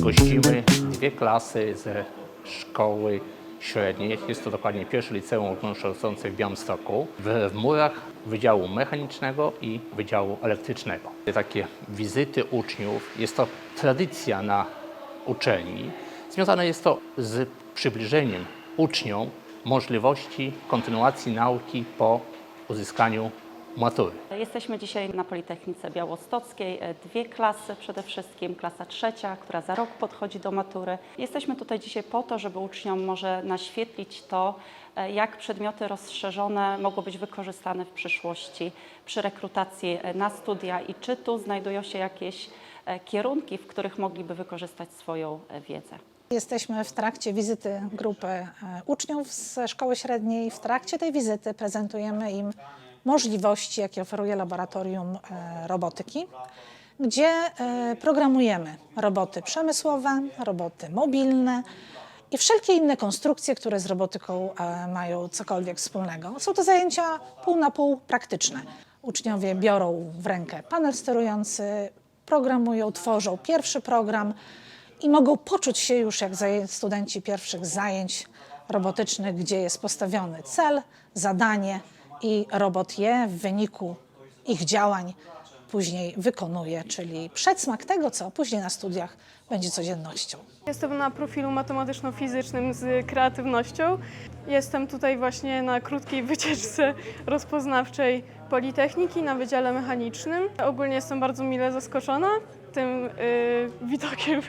Gościmy dwie klasy ze szkoły średniej. Jest to dokładnie pierwsze liceum ogólnokształcące w Białymstoku. W, w murach Wydziału Mechanicznego i Wydziału Elektrycznego. Takie wizyty uczniów, jest to tradycja na uczelni. Związane jest to z przybliżeniem uczniom możliwości kontynuacji nauki po uzyskaniu matury. Jesteśmy dzisiaj na Politechnice Białostockiej. Dwie klasy przede wszystkim, klasa trzecia, która za rok podchodzi do matury. Jesteśmy tutaj dzisiaj po to, żeby uczniom może naświetlić to, e, jak przedmioty rozszerzone mogą być wykorzystane w przyszłości przy rekrutacji e, na studia i czy tu znajdują się jakieś e, kierunki, w których mogliby wykorzystać swoją wiedzę. Jesteśmy w trakcie wizyty grupy uczniów ze szkoły średniej. W trakcie tej wizyty prezentujemy im możliwości, jakie oferuje laboratorium e, robotyki, gdzie e, programujemy roboty przemysłowe, roboty mobilne i wszelkie inne konstrukcje, które z robotyką e, mają cokolwiek wspólnego. Są to zajęcia pół na pół praktyczne. Uczniowie biorą w rękę panel sterujący, programują, tworzą pierwszy program i mogą poczuć się już jak studenci pierwszych zajęć robotycznych, gdzie jest postawiony cel, zadanie i robot je w wyniku ich działań później wykonuje, czyli przedsmak tego, co później na studiach będzie codziennością. Jestem na profilu matematyczno-fizycznym z kreatywnością. Jestem tutaj właśnie na krótkiej wycieczce rozpoznawczej Politechniki na Wydziale Mechanicznym. Ogólnie jestem bardzo mile zaskoczona tym y, widokiem,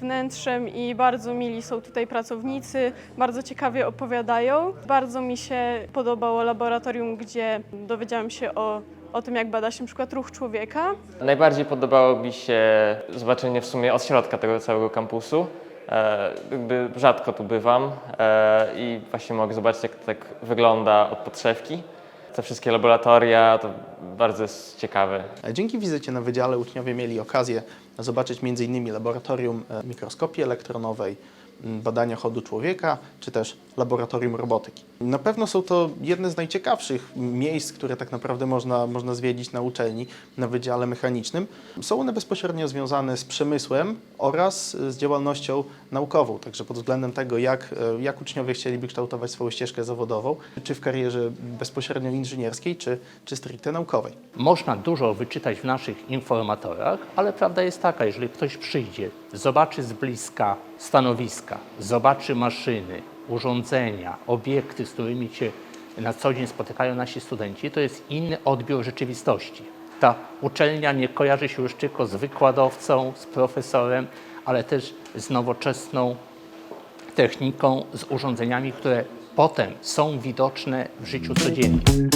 wnętrzem i bardzo mili są tutaj pracownicy, bardzo ciekawie opowiadają. Bardzo mi się podobało laboratorium, gdzie dowiedziałam się o, o tym, jak bada się przykład ruch człowieka. Najbardziej podobało mi się zobaczenie w sumie od środka tego całego kampusu. E, jakby rzadko tu bywam e, i właśnie mogę zobaczyć, jak to tak wygląda od podszewki. Te wszystkie laboratoria to bardzo jest ciekawe. Dzięki wizycie na wydziale uczniowie mieli okazję zobaczyć m.in. laboratorium e, mikroskopii elektronowej, badania chodu człowieka, czy też laboratorium robotyki. Na pewno są to jedne z najciekawszych miejsc, które tak naprawdę można, można zwiedzić na uczelni, na wydziale mechanicznym. Są one bezpośrednio związane z przemysłem oraz z działalnością naukową, także pod względem tego, jak, e, jak uczniowie chcieliby kształtować swoją ścieżkę zawodową, czy w karierze bezpośrednio inżynierskiej, czy, czy stricte naukowej. Można dużo wyczytać w naszych informatorach, ale prawda jest taka, jeżeli ktoś przyjdzie, zobaczy z bliska stanowiska, zobaczy maszyny, urządzenia, obiekty, z którymi się na co dzień spotykają nasi studenci, to jest inny odbiór rzeczywistości. Ta uczelnia nie kojarzy się już tylko z wykładowcą, z profesorem, ale też z nowoczesną techniką, z urządzeniami, które potem są widoczne w życiu codziennym.